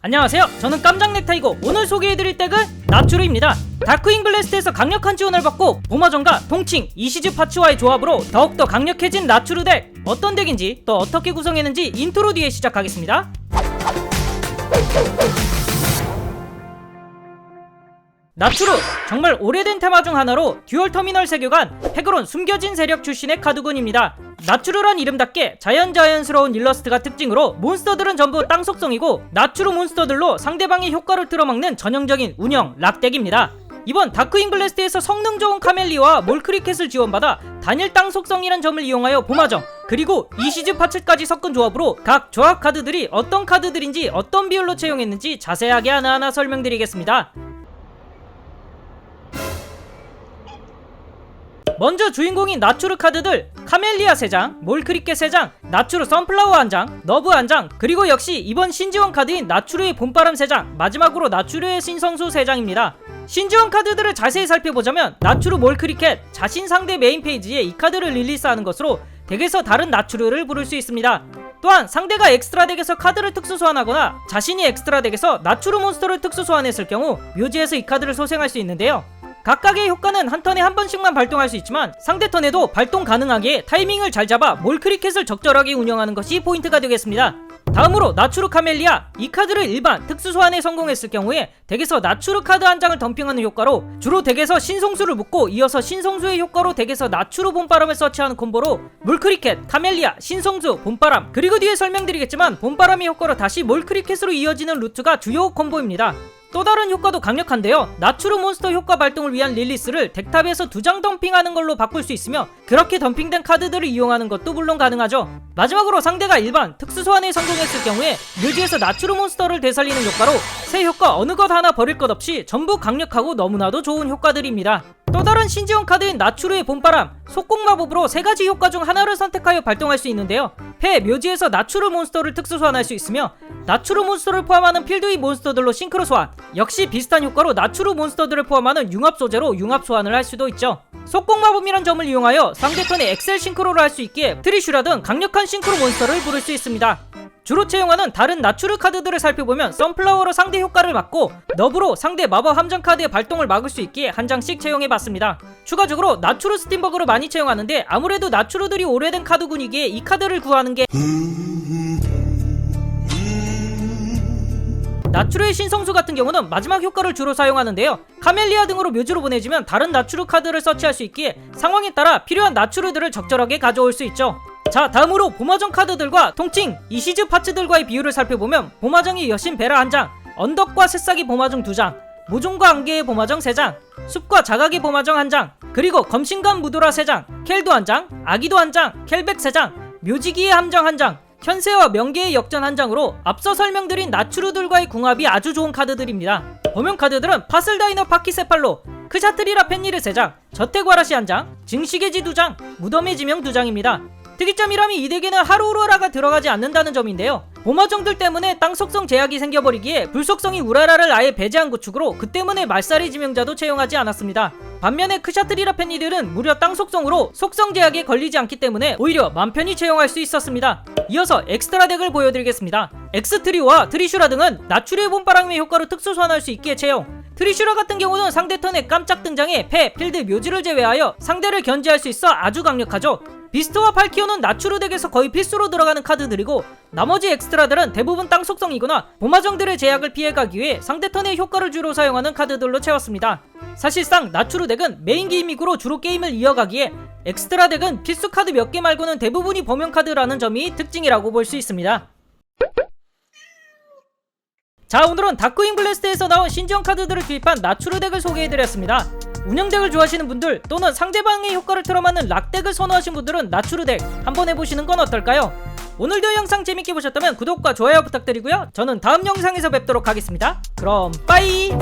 안녕하세요. 저는 깜짝 넥타이고 오늘 소개해드릴 덱은 나추르입니다. 다크윙 블래스트에서 강력한 지원을 받고 보마전과 동칭, 이시즈 파츠와의 조합으로 더욱더 강력해진 나추르 덱 어떤 덱인지 또 어떻게 구성했는지 인트로 뒤에 시작하겠습니다. 나추르 정말 오래된 테마 중 하나로 듀얼 터미널 세계관 헤그론 숨겨진 세력 출신의 카드군입니다. 나추르란 이름답게 자연자연스러운 일러스트가 특징으로 몬스터들은 전부 땅 속성이고 나추르 몬스터들로 상대방의 효과를 틀어막는 전형적인 운영 락덱입니다. 이번 다크인 블래스트에서 성능 좋은 카멜리와 몰크리켓을 지원받아 단일 땅 속성이란 점을 이용하여 보마정 그리고 이시즈 파츠까지 섞은 조합으로 각 조합 카드들이 어떤 카드들인지 어떤 비율로 채용했는지 자세하게 하나하나 설명드리겠습니다. 먼저 주인공인 나추르 카드들 카멜리아 3장, 몰크리켓 3장, 나추르 선플라워 1장, 너브 1장 그리고 역시 이번 신지원 카드인 나추르의 봄바람 3장 마지막으로 나추르의 신성수 3장입니다. 신지원 카드들을 자세히 살펴보자면 나추르 몰크리켓 자신 상대 메인 페이지에 이 카드를 릴리스하는 것으로 덱에서 다른 나추르를 부를 수 있습니다. 또한 상대가 엑스트라 덱에서 카드를 특수 소환하거나 자신이 엑스트라 덱에서 나추르 몬스터를 특수 소환했을 경우 묘지에서 이 카드를 소생할 수 있는데요 각각의 효과는 한 턴에 한 번씩만 발동할 수 있지만 상대 턴에도 발동 가능하게 타이밍을 잘 잡아 몰크리켓을 적절하게 운영하는 것이 포인트가 되겠습니다. 다음으로 나추르 카멜리아 이 카드를 일반 특수 소환에 성공했을 경우에 덱에서 나추르 카드 한 장을 덤핑하는 효과로 주로 덱에서 신성수를 묶고 이어서 신성수의 효과로 덱에서 나추르 봄바람을 서치하는 콤보로 몰크리켓, 카멜리아, 신성수, 봄바람 그리고 뒤에 설명드리겠지만 봄바람의 효과로 다시 몰크리켓으로 이어지는 루트가 주요 콤보입니다. 또 다른 효과도 강력한데요. 나추르 몬스터 효과 발동을 위한 릴리스를 덱탑에서 두 장 덤핑하는 걸로 바꿀 수 있으며 그렇게 덤핑된 카드들을 이용하는 것도 물론 가능하죠. 마지막으로 상대가 일반 특수 소환에 성공했을 경우에 묘지에서 나추르 몬스터를 되살리는 효과로 새 효과 어느 것 하나 버릴 것 없이 전부 강력하고 너무나도 좋은 효과들입니다. 또 다른 신지원 카드인 나추르의 봄바람, 속공 마법으로 세 가지 효과 중 하나를 선택하여 발동할 수 있는데요. 패 묘지에서 나추르 몬스터를 특수 소환할 수 있으며 나추르 몬스터를 포함하는 필드의 몬스터들로 싱크로 소환. 역시 비슷한 효과로 나추르 몬스터들을 포함하는 융합 소재로 융합 소환을 할 수도 있죠. 속공 마법이란 점을 이용하여 상대 턴에 엑셀 싱크로를 할 수 있기에 트리슈라 등 강력한 싱크로 몬스터를 부를 수 있습니다 주로 채용하는 다른 나추르 카드들을 살펴보면 선플라워로 상대 효과를 막고 너브로 상대 마법 함정 카드의 발동을 막을 수 있기에 한 장씩 채용해봤습니다. 추가적으로 나추르 스팀버그로 많이 채용하는데 아무래도 나추르들이 오래된 카드군이기에 이 카드를 구하는 게 나추르의 신성수 같은 경우는 마지막 효과를 주로 사용하는데요. 카멜리아 등으로 묘지로 보내지면 다른 나추르 카드를 서치할 수 있기에 상황에 따라 필요한 나추르들을 적절하게 가져올 수 있죠. 자 다음으로 보마정 카드들과 통칭 이시즈 파츠들과의 비율을 살펴보면 보마정이 여신 베라 한장 언덕과 새싹이 보마정 두장 모종과 안개의 보마정 세장 숲과 자각의 보마정 한장 그리고 검신감 무도라 세장 켈도 한장 아기도 한장 켈백 세장 묘지기의 함정 한장 현세와 명계의 역전 한 장으로 앞서 설명드린 나추르들과의 궁합이 아주 좋은 카드들입니다. 범용 카드들은 파슬다이너 파키세팔로, 크샤트리라 펜니르 3장, 저택와라시 1장, 증식의 지 2장, 무덤의 지명 2장입니다. 특이점이라면 이 덱에는 하루우라가 들어가지 않는다는 점인데요. 보마정들 때문에 땅 속성 제약이 생겨버리기에 불속성이 우라라를 아예 배제한 구축으로 그 때문에 말살의 지명자도 채용하지 않았습니다. 반면에 크샤트리라 펜니들은 무려 땅 속성으로 속성 제약에 걸리지 않기 때문에 오히려 맘 편히 채용할 수 있었습니다. 이어서 엑스트라 덱을 보여드리겠습니다. 엑스트리와 트리슈라 등은 나추리의 봄바람의 효과로 특수 소환할 수 있게 채용. 트리슈라 같은 경우는 상대 턴에 깜짝 등장해 패, 필드, 묘지를 제외하여 상대를 견제할 수 있어 아주 강력하죠. 비스트와 팔키오는 나추르 덱에서 거의 필수로 들어가는 카드들이고 나머지 엑스트라들은 대부분 땅 속성이거나 보마정들의 제약을 피해가기 위해 상대 턴의 효과를 주로 사용하는 카드들로 채웠습니다. 사실상 나추르 덱은 메인 기믹으로 주로 게임을 이어가기에 엑스트라 덱은 필수 카드 몇 개 말고는 대부분이 범용 카드라는 점이 특징이라고 볼 수 있습니다. 자 오늘은 다크윙 블래스트에서 나온 신지원 카드들을 투입한 나추르 덱을 소개해드렸습니다. 운영덱을 좋아하시는 분들 또는 상대방의 효과를 틀어맞는 락덱을 선호하신 분들은 나추르덱 한번 해보시는 건 어떨까요? 오늘도 영상 재밌게 보셨다면 구독과 좋아요 부탁드리고요. 저는 다음 영상에서 뵙도록 하겠습니다. 그럼 빠이!